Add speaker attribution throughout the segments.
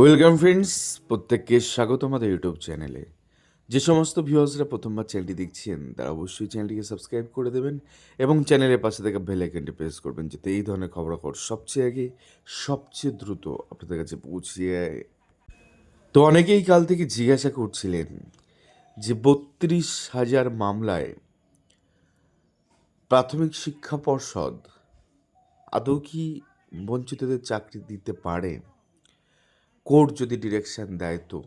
Speaker 1: Welcome friends, প্রত্যেককে স্বাগত আমাদের ইউটিউব চ্যানেলে। যে সমস্ত ভিউয়ার্সরা প্রথমবার চ্যানেলটি দেখছেন, তারা অবশ্যই চ্যানেলটিকে সাবস্ক্রাইব করে দেবেন এবং চ্যানেলের পাশে থেকে বেল আইকনটি প্রেস করবেন যাতে এই ধরনের খবরাখবর সবচেয়ে আগে, সবচেয়ে দ্রুত আপনাদের কাছে পৌঁছে যায়। তো অনেকেই কাল থেকে জিজ্ঞাসা করছিলেন যে বত্রিশ হাজার মামলায় প্রাথমিক শিক্ষা পর্ষদ আদৌ কি বঞ্চিতদের চাকরি দিতে পারে? কোর্ট যদি ডিরেকশন দেয় তো।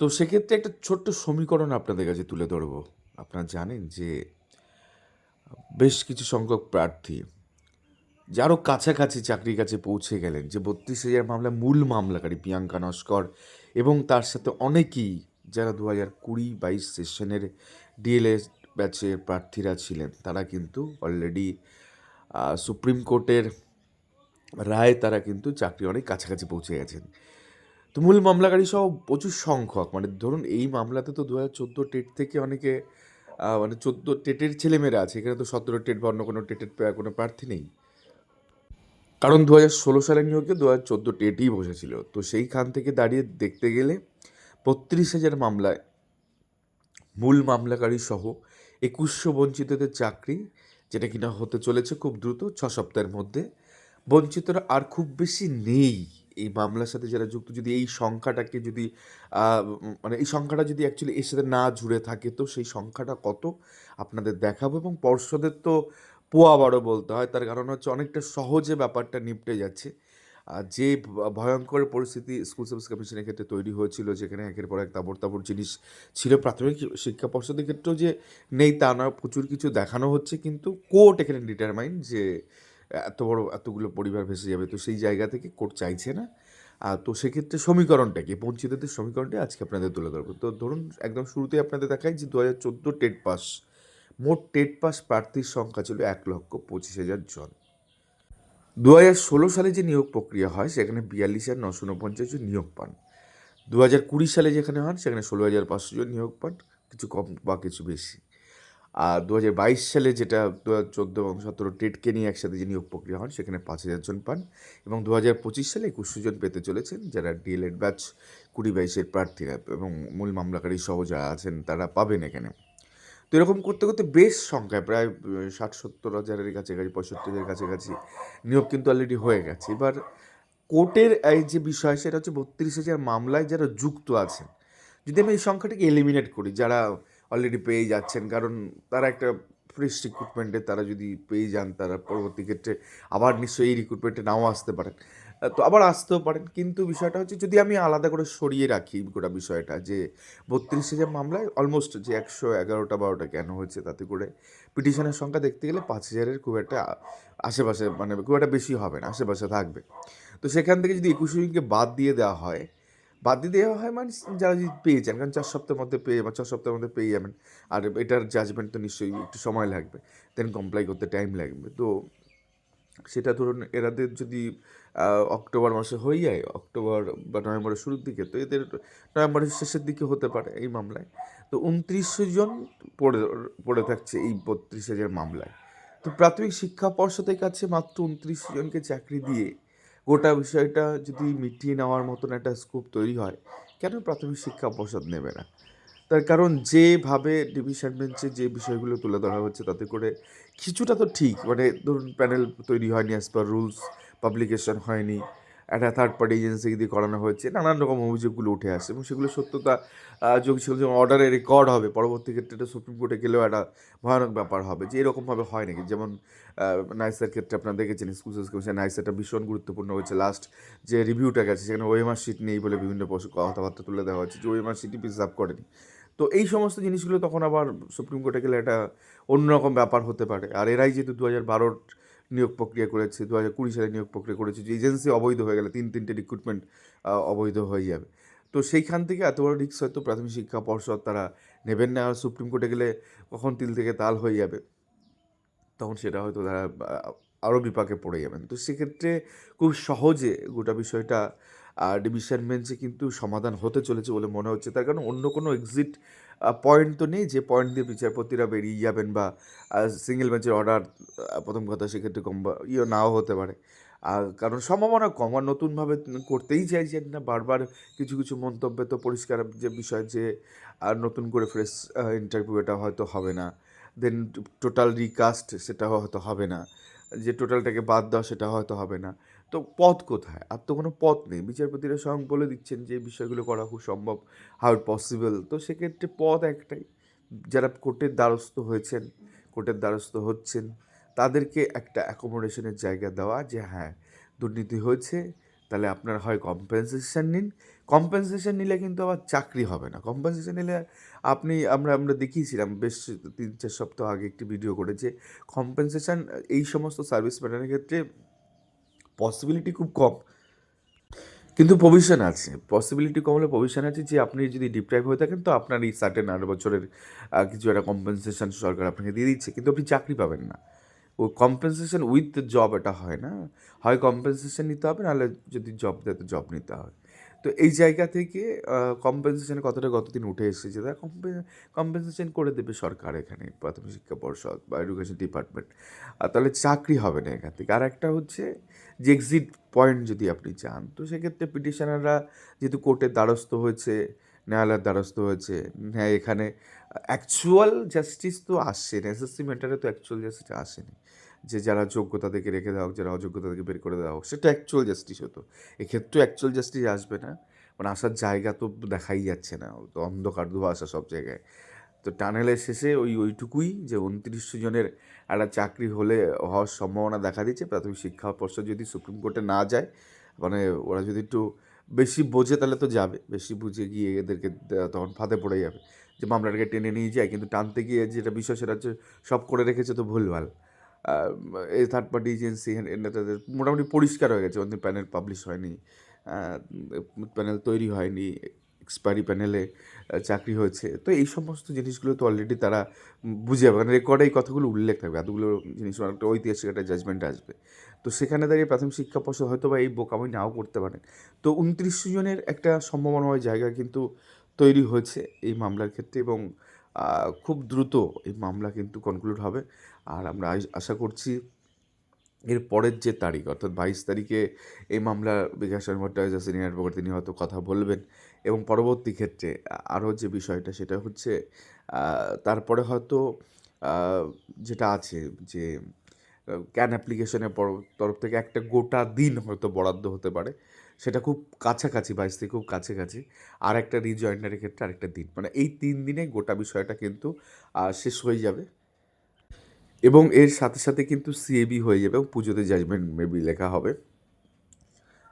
Speaker 1: তো সেক্ষেত্রে একটা ছোট্ট সমীকরণ আপনাদের কাছে তুলে ধরবো। আপনারা জানেন যে বেশ কিছু সংখ্যক প্রার্থী যারও কাছাকাছি চাকরির কাছে পৌঁছে গেলেন, যে বত্রিশ হাজার মামলা মূল মামলাকারী প্রিয়াঙ্কা নস্কর এবং তার সাথে অনেকেই যারা দু হাজার কুড়ি বাইশ সেশনের ডিএলএস ব্যাচের প্রার্থীরা ছিলেন, তারা কিন্তু অলরেডি সুপ্রিম কোর্টের রায় তারা কিন্তু চাকরি অনেক কাছাকাছি পৌঁছে গেছেন। তো মূল মামলাকারী সহ প্রচুর সংখ্যক মানে ধরুন এই মামলাতে তো দু হাজার চোদ্দ টেট থেকে অনেকে মানে চোদ্দ টেটের ছেলেমেয়েরা আছে, এখানে তো সতেরো টেট বা অন্য কোনো টেটের কোনো প্রার্থী নেই। কারণ দু হাজার ষোলো সালের নিয়োগে দু হাজার চোদ্দ টেটই বসেছিল। তো সেইখান থেকে দাঁড়িয়ে দেখতে গেলে বত্রিশ হাজার মামলায় মূল মামলাকারী সহ একুশশো বঞ্চিতদের চাকরি, যেটা কিনা হতে চলেছে খুব দ্রুত, ছ সপ্তাহের মধ্যে বঞ্চিতরা আর খুব বেশি নেই এই মামলার সাথে যারা যুক্ত। যদি এই সংখ্যাটাকে যদি মানে এই সংখ্যাটা যদি অ্যাকচুয়ালি এর সাথে না জুড়ে থাকে, তো সেই সংখ্যাটা কত আপনাদের দেখাবো এবং পর্ষদের তো পোয়া বড় বলতে হয়, তার কারণ হচ্ছে অনেকটা সহজে ব্যাপারটা নিপটে যাচ্ছে। আর যে ভয়ঙ্কর পরিস্থিতি স্কুল সার্ভিস কমিশনের ক্ষেত্রে তৈরি হয়েছিল, যেখানে একের পর এক তাবড় তাবড় জিনিস ছিল, প্রাথমিক শিক্ষা পর্ষদের ক্ষেত্রেও যে নেই তা না প্রচুর কিছু দেখানো হচ্ছে, কিন্তু কোর্ট এখানে ডিটারমাইন যে এত বড়, এতগুলো পরিবার ভেসে যাবে, তো সেই জায়গা থেকে কোর্ট চাইছে না। আর তো সেক্ষেত্রে সমীকরণটা কি? বঞ্চিতদের সমীকরণটা আজকে আপনাদের তুলে ধরবো। তো ধরুন, একদম শুরুতে আপনাদের দেখাই যে দু হাজার চোদ্দ টেট পাস। মোট টেট পাস প্রার্থীর সংখ্যা ছিল এক লক্ষ পঁচিশ হাজার জন। দু হাজার ষোলো সালে যে নিয়োগ প্রক্রিয়া হয়, সেখানে বিয়াল্লিশ হাজার নশো উনপঞ্চাশ জন নিয়োগ পান। দু হাজার কুড়ি সালে যেখানে হন, সেখানে ষোলো হাজার পাঁচশো জন নিয়োগ পান। কিছু কম বা কিছু বেশি। আর দু হাজার বাইশ সালে যেটা দু হাজার চোদ্দ এবং সতেরো টেটকে নিয়ে একসাথে যে নিয়োগ প্রক্রিয়া হন সেখানে পাঁচ হাজার জন পান এবং দু হাজার পঁচিশ সালে একুশশো জন পেতে চলেছেন যারা ডিএলএড ব্যাচ, কুড়ি বাইশের প্রার্থীরা এবং মূল মামলাকারী সহ যারা আছেন তারা পাবেন এখানে। তো এরকম করতে করতে বেশ সংখ্যায়, প্রায় ষাট সত্তর হাজারের কাছাকাছি পঁয়ষট্টি হাজারের কাছাকাছি নিয়োগ কিন্তু অলরেডি হয়ে গেছে। এবার কোর্টের এই যে বিষয়, সেটা হচ্ছে বত্রিশ হাজার মামলায় যারা যুক্ত আছেন, যদি আমি এই সংখ্যাটাকে এলিমিনেট করি, যারা অলরেডি পেয়ে যাচ্ছেন। কারণ তারা একটা ফ্রেশ রিক্রুটমেন্টে তারা যদি পেয়ে যান তারা পরবর্তী ক্ষেত্রে আবার নিশ্চয়ই এই রিক্রুটমেন্টে নাও আসতে পারেন। তো আবার আসতেও পারেন। কিন্তু বিষয়টা হচ্ছে যদি আমি আলাদা করে সরিয়ে রাখি গোটা বিষয়টা যে বত্রিশ হাজার মামলায় অলমোস্ট যে একশো এগারোটা বারোটা কেন হয়েছে তাতে করে পিটিশনের সংখ্যা দেখতে গেলে পাঁচ হাজারের খুব একটা আশেপাশে মানে খুব একটা বেশি হবে না, আশেপাশে থাকবে। তো সেখান থেকে যদি একুশে জনকে বাদ দিয়ে দেওয়া হয় বাদ দিয়ে দেওয়া হয় মানে যারা যদি পেয়ে যান, কারণ চার সপ্তাহের মধ্যে পেয়ে বা ছ সপ্তাহের মধ্যে পেয়ে যাবেন। আর এটার জাজমেন্ট তো নিশ্চয়ই একটু সময় লাগবে। দেন কমপ্লাই করতে টাইম লাগবে। তো সেটা ধরুন এরাদের যদি অক্টোবর মাসে হয়ে যায়, অক্টোবর বা নভেম্বরের শুরুর দিকে, তো এদের নভেম্বরের শেষের দিকে হতে পারে এই মামলায়। তো উনত্রিশশো জন পড়ে পড়ে থাকছে এই বত্রিশ হাজার মামলায়। তো প্রাথমিক শিক্ষা পর্ষদের কাছে মাত্র উনত্রিশ জনকে চাকরি দিয়ে গোটা বিষয়টা যদি মিটিয়ে নেওয়ার মতন একটা স্কোপ তৈরি হয়, কেন প্রাথমিক শিক্ষা পর্ষদ নেবে না? তার কারণ যেভাবে ডিভিশন বেঞ্চে যে বিষয়গুলো তুলে ধরা হচ্ছে, তাতে করে কিছুটা তো ঠিক। মানে ধরুন প্যানেল তৈরি হয়নি অ্যাজ পার রুলস পাবলিকেশন হয়নি। একটা থার্ড পার্টি এজেন্সি দিয়ে করানো হয়েছে, নানান রকম অভিযোগগুলো উঠে আসে এবং সেগুলো সত্যতা যোগ সেগুলো যখন অর্ডারে রেকর্ড হবে, পরবর্তী ক্ষেত্রে এটা সুপ্রিম কোর্টে গেলেও একটা ভয়ানক ব্যাপার হবে, যে এরকমভাবে হয় নাকি? যেমন নাইসের ক্ষেত্রে আপনারা দেখেছেন স্কুল কমিশন নাইসেটা ভীষণ গুরুত্বপূর্ণ হয়েছে লাস্ট যে রিভিউটা গেছে, সেখানে ওএমআর শিট নেই বলে বিভিন্ন কথাবার্তা তুলে দেওয়া হচ্ছে যে ওএমআর শিটই প্রিজার্ভ করেনি। তো এই সমস্ত জিনিসগুলো তখন আবার সুপ্রিম কোর্টে গেলে একটা অন্যরকম ব্যাপার হতে পারে, আর এরাই যেহেতু দু হাজার বারোর নিয়োগ প্রক্রিয়া করেছে দু হাজার কুড়ি সালে নিয়োগ প্রক্রিয়া করেছে, যে এজেন্সি অবৈধ হয়ে গেলে তিন, তিনটে রিক্রুটমেন্ট অবৈধ হয়ে যাবে। তো সেইখান থেকে এত বড় রিক্স হয়তো প্রাথমিক শিক্ষা পর্ষদ তারা নেবেন না, আর সুপ্রিম কোর্টে গেলে কখন তিল থেকে তাল হয়ে যাবে, তখন সেটা হয়তো তারা আরও বিপাকে পড়ে যাবেন। তো সেক্ষেত্রে খুব সহজে গোটা বিষয়টা ডিভিশন বেঞ্চে কিন্তু সমাধান হতে চলেছে বলে মনে হচ্ছে। তার কারণ অন্য কোনো এক্সিট পয়েন্ট তো নেই যে পয়েন্ট দিয়ে বিচারপতিরা বেরিয়ে যাবেন বা সিঙ্গেল বেঞ্চের অর্ডার প্রথম কথা সেক্ষেত্রে কম ইয়ে নাও হতে পারে। আর কারণ সম্ভাবনা কম আর নতুনভাবে করতেই চাইছেন না। বারবার কিছু কিছু মন্তব্যে তো পরিষ্কার যে বিষয় যে, আর নতুন করে ফ্রেশ ইন্টারভিউ এটা হয়তো হবে না। দেন টোটাল রিকাস্ট সেটা হয়তো হবে না। যে টোটালটাকে বাদ দেওয়া সেটা হয়তো হবে না। তো পথ কোথায়? আর তো কোনো পথ নেই। বিচারপতিরা স্বয়ং বলে দিচ্ছেন যে বিষয়গুলো করা খুব সম্ভব হাউ পসিবল তো সেক্ষেত্রে পথ একটাই। যারা কোর্টের দ্বারস্থ হয়েছেন, কোর্টের দ্বারস্থ হচ্ছেন, তাদেরকে একটা অ্যাকোমোডেশনের জায়গা দেওয়া যে হ্যাঁ দুর্নীতি হয়েছে, তাহলে আপনার হয় কম্পেনসেশন নিন। কম্পেনসেশন নিলে কিন্তু আবার চাকরি হবে না। কম্পেনসেশন নিলে আপনি, আমরা আমরা দেখিয়েছিলাম বেশ তিন, চার সপ্তাহ আগে একটি ভিডিও করেছে। কম্পেনসেশন এই সমস্ত সার্ভিস প্যাটার্নের ক্ষেত্রে পসিবিলিটি খুব কম। কিন্তু প্রভিশন আছে। পসিবিলিটি কম হলে প্রভিশন আছে যে আপনি যদি ডিপ্রাইভ হয়ে থাকেন, তো আপনার এই সার্টেন আট বছরের কিছু একটা কম্পেনসেশন সরকার আপনাকে দিয়ে দিচ্ছে। কিন্তু আপনি চাকরি পাবেন না। ও কম্পেনসেশন উইথ জব এটা হয় না। হয় কম্পেনসেশন নিতে হবে, নাহলে যদি জব দেয় তো জব নিতে হবে। তো এই জায়গা থেকে কম্পেনসেশনের কতটা গতদিন উঠে এসেছে? তারা কম্পেনসেশন করে দেবে সরকার এখানে, প্রাথমিক শিক্ষা পর্ষদ বা এডুকেশন ডিপার্টমেন্ট আর তাহলে চাকরি হবে না এখান থেকে। আর একটা হচ্ছে যে এক্সিট পয়েন্ট যদি আপনি চান, তো সেক্ষেত্রে পিটিশনাররা যেহেতু কোর্টের দ্বারস্থ হয়েছে, ন্যায়ালয়ের দ্বারস্থ হয়েছে হ্যাঁ এখানে অ্যাকচুয়াল জাস্টিস তো আসছে না এসএসসি ম্যাটারে তো অ্যাকচুয়াল জাস্টিস আসেনি। যে যারা যোগ্যতা থেকে রেখে দেওয়া হোক, যারা অযোগ্যতা থেকে বের করে দেওয়া হোক, সেটা অ্যাকচুয়াল জাস্টিস হতো। এক্ষেত্রে অ্যাকচুয়াল জাস্টিস আসবে না। মানে আসার জায়গা তো দেখাই যাচ্ছে না। তো অন্ধকার ধোঁয়াশা সব জায়গায়। তো টানেলের শেষে ওই, ওইটুকুই যে উনত্রিশশো জনের একটা চাকরি হলে, হওয়ার সম্ভাবনা দেখা দিচ্ছে। প্রাথমিক শিক্ষা পর্ষদ যদি সুপ্রিম কোর্টে না যায় মানে ওরা যদি একটু বেশি বোঝে তাহলে তো যাবে। বেশি বুঝে গিয়ে এদেরকে তখন ফাঁদে পড়ে যাবে। যে মামলাটাকে টেনে নিয়ে যায়, কিন্তু টানতে গিয়ে যেটা বিষয় সেটা হচ্ছে সব করে রেখেছে তো ভুলভাল। এই থার্ড পার্টি এজেন্সি নেতাদের মোটামুটি পরিষ্কার হয়ে গেছে। অন্য প্যানেল পাবলিশ হয়নি প্যানেল তৈরি হয়নি এক্সপায়ারি প্যানেলে চাকরি হয়েছে। তো এই সমস্ত জিনিসগুলো তো অলরেডি তারা বুঝে যাবে। কারণ রেকর্ডে এই কথাগুলো উল্লেখ থাকবে। এতগুলো জিনিস একটা ঐতিহাসিক একটা জাজমেন্ট আসবে। তো সেখানে দাঁড়িয়ে প্রাথমিক শিক্ষা পর্ষদ হয়তো বা এই বোকামি নাও করতে পারেন তো উনত্রিশশো জনের একটা সম্ভাবনাময় জায়গা কিন্তু তৈরি হয়েছে এই মামলার ক্ষেত্রে এবং খুব দ্রুত এই মামলা কিন্তু কনক্লুড হবে। আর আমরা আশা করছি এর পরের যে তারিখ, অর্থাৎ বাইশ তারিখে এই মামলা বিকাশ ভট্টাচার্য সিনিয়র অ্যাডভোকেট তিনি হয়তো কথা বলবেন এবং পরবর্তী ক্ষেত্রে আরও যে বিষয়টা সেটা হচ্ছে তারপরে হয়তো যেটা আছে যে ক্যান অ্যাপ্লিকেশনের তরফ থেকে একটা গোটা দিন হয়তো বরাদ্দ হতে পারে, সেটা খুব কাছাকাছি, বাইশ থেকে খুব কাছাকাছি, আর একটা রিজয়েন্ডারের ক্ষেত্রে আরেকটা দিন। মানে এই তিন দিনে গোটা বিষয়টা কিন্তু শেষ হয়ে যাবে। এবং এর সাথে সাথে কিন্তু সিএবি হয়ে যাবে এবং পুজোতে জাজমেন্ট মেবি লেখা হবে।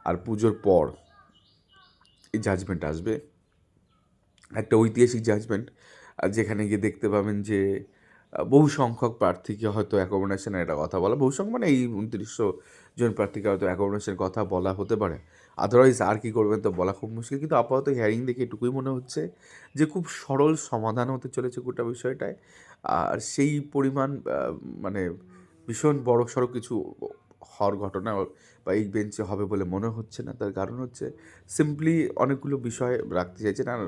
Speaker 1: আর পুজোর পর এই জাজমেন্ট আসবে। একটা ঐতিহাসিক জাজমেন্ট যেখানে গিয়ে দেখতে পাবেন যে বহু সংখ্যক প্রার্থীকে হয়তো অ্যাকোমোডেশনের একটা কথা বলা, বহু সংখ্যক মানে এই উনত্রিশশো জন প্রার্থীকে হয়তো অ্যাকোমোডেশনের কথা বলা হতে পারে। আদারওয়াইজ আর কি করবেন তো বলা খুব মুশকিল। কিন্তু আপাতত হিয়ারিং দেখে এটুকুই মনে হচ্ছে যে, খুব সরল সমাধান হতে চলেছে গোটা বিষয়টায়। আর সেই পরিমাণ মানে ভীষণ বড় সড়ো কিছু হওয়ার ঘটনা বা এই বেঞ্চে হবে বলে মনে হচ্ছে না। তার কারণ হচ্ছে সিম্পলি অনেকগুলো বিষয় রাখতে চাইছেন। আর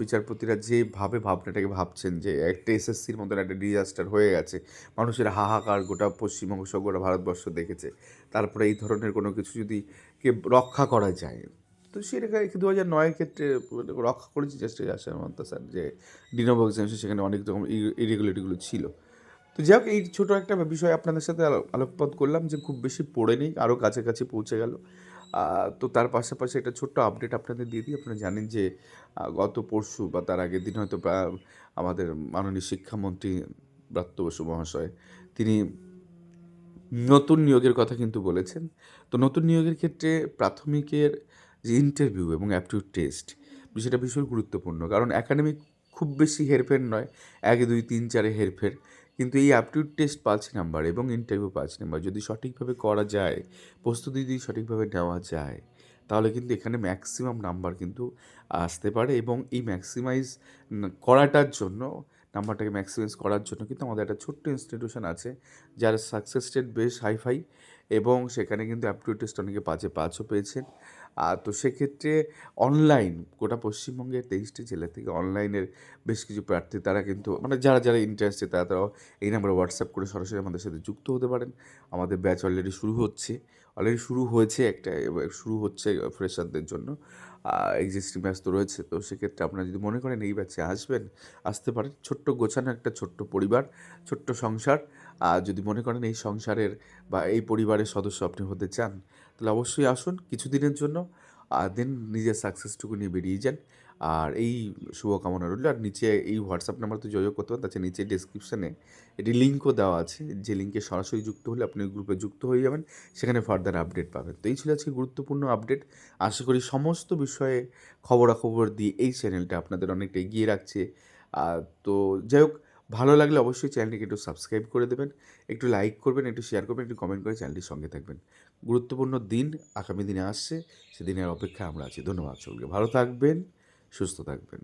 Speaker 1: বিচারপতিরা যেভাবে ভাবনাটাকে ভাবছেন যে, একটা এসএসসির মতন একটা ডিজাস্টার হয়ে গেছে, মানুষের হাহাকার গোটা পশ্চিমবঙ্গ সহ গোটা ভারতবর্ষ দেখেছে, তারপরে এই ধরনের কোনো কিছু যদি কে রক্ষা করা যায়। তো সেটা দু হাজার নয়ের ক্ষেত্রে রক্ষা করেছি জাস্টিস আসার স্যার যে ডিনোভ এক্সামিনেশন সেখানে অনেক রকম ইরেগুলেটিগুলো ছিল। তো যাই হোক, এই ছোটো একটা বিষয় আপনাদের সাথে আলো- আলোকপাত করলাম যে খুব বেশি পড়ে নেই আরও কাছাকাছি পৌঁছে গেল। তো তার পাশাপাশি একটা ছোট্ট আপডেট আপনাদের দিয়ে দিই। আপনারা জানেন যে গত পরশু বা তার আগের দিন হয়তো আমাদের মাননীয় শিক্ষামন্ত্রী ব্রাত্য বসু মহাশয়, তিনি নতুন নিয়োগের কথা কিন্তু বলেছেন। তো নতুন নিয়োগের ক্ষেত্রে প্রাথমিকের যে ইন্টারভিউ এবং অ্যাপটিউড টেস্ট বিষয়টা ভীষণ গুরুত্বপূর্ণ। কারণ একাডেমিক খুব বেশি হেরফের নয় এক দুই, তিন, চারে হেরফের। কিন্তু এই অ্যাপটিউড টেস্ট পাঁচ নাম্বার এবং ইন্টারভিউ পাঁচ নাম্বার যদি সঠিকভাবে করা যায়, প্রস্তুতি যদি সঠিকভাবে নেওয়া যায়, তাহলে কিন্তু এখানে ম্যাক্সিমাম নাম্বার কিন্তু আসতে পারে এবং এই ম্যাক্সিমাইজ করাটার জন্য নাম্বারটাকে ম্যাক্সিমাইজ করার জন্য কিন্তু আমাদের একটা ছোট্ট ইনস্টিটিউশন আছে, যার সাকসেস রেট বেশ হাইফাই এবং সেখানে কিন্তু অ্যাপটিউড টেস্ট অনেকে পাঁচে পাঁচও পেয়েছেন। আর তো সেক্ষেত্রে অনলাইন গোটা পশ্চিমবঙ্গের তেইশটি জেলা থেকে অনলাইনের বেশ কিছু প্রার্থী তারা কিন্তু মানে যারা যারা ইন্টারেস্টেড তারা, তারাও এই নাম্বারে হোয়াটসঅ্যাপ করে সরাসরি আমাদের সাথে যুক্ত হতে পারেন। আমাদের ব্যাচ অলরেডি শুরু হচ্ছে অলরেডি শুরু হয়েছে একটা, শুরু হচ্ছে ফ্রেশারদের জন্য। এক্সিস্টিং ব্যাচ তো রয়েছে। তো সেক্ষেত্রে আপনারা যদি মনে করেন এই ব্যাচে আসবেন, আসতে পারেন। ছোট্ট গোছানো একটা ছোট্ট পরিবার, ছোট্ট সংসার। আর যদি মনে করেন এই সংসারের বা এই পরিবারের সদস্য আপনি হতে চান, তাহলে অবশ্যই আসুন। কিছুদিনের জন্য আর দেন নিজের সাকসেসটুকু নিয়ে বেরিয়ে যান। আর এই শুভকামনা রইল। আর নিচে এই হোয়াটসঅ্যাপ নাম্বার তো যোগাযোগ করতে পারেন তাছাড়া নিচে ডিসক্রিপশানে এটি লিঙ্কও দেওয়া আছে। যে লিঙ্কে সরাসরি যুক্ত হলে আপনি গ্রুপে যুক্ত হয়ে যাবেন, সেখানে ফার্দার আপডেট পাবেন। তো এই ছিল আজকে গুরুত্বপূর্ণ আপডেট আশা করি সমস্ত বিষয়ে খবরাখবর দিয়ে এই চ্যানেলটা আপনাদের অনেকটা এগিয়ে রাখছে। তো যাই হোক, ভালো লাগলে অবশ্যই চ্যানেলটিকে একটু সাবস্ক্রাইব করে দেবেন, একটু লাইক করবেন, একটু শেয়ার করবেন, একটু কমেন্ট করে চ্যানেলটির সঙ্গে থাকবেন। গুরুত্বপূর্ণ দিন আগামী দিনে আসছে, সেদিনের অপেক্ষা আমরা আছি। ধন্যবাদ সকলকে। ভালো থাকবেন। সুস্থ থাকবেন।